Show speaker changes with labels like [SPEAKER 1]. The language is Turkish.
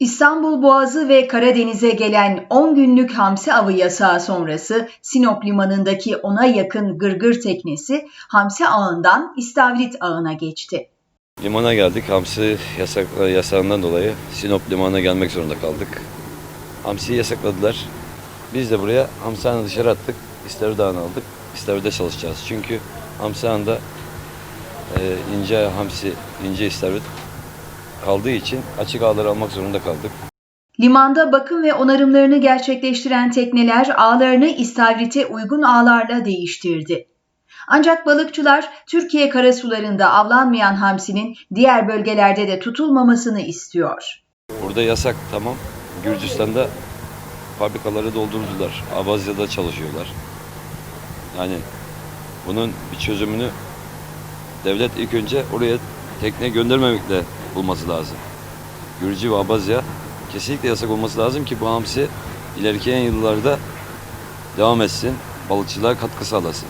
[SPEAKER 1] İstanbul Boğazı ve Karadeniz'e gelen 10 günlük hamsi avı yasağı sonrası Sinop limanındaki 10'a yakın gırgır teknesi hamsi ağından istavrit ağına geçti.
[SPEAKER 2] Limana geldik. Hamsi yasak, yasağından dolayı Sinop limanına gelmek zorunda kaldık. Hamsiyi yasakladılar. Biz de buraya hamsi dışarı attık. İstavrit ağını aldık. İstavrite çalışacağız. Çünkü hamsi ağında e, ince hamsi, ince istavrit kaldığı için açık ağları almak zorunda kaldık.
[SPEAKER 1] Limanda bakım ve onarımlarını gerçekleştiren tekneler ağlarını istavrite uygun ağlarla değiştirdi. Ancak balıkçılar Türkiye karasularında avlanmayan hamsinin diğer bölgelerde de tutulmamasını istiyor.
[SPEAKER 2] Burada yasak tamam. Gürcistan'da fabrikaları doldurdular. Abazya'da çalışıyorlar. Yani bunun bir çözümünü devlet ilk önce oraya tekne göndermemekle bulması lazım. Gürcü ve Abazya kesinlikle yasak olması lazım ki bu hamsi ileriki yıllarda devam etsin, balıkçılığa katkı sağlasın.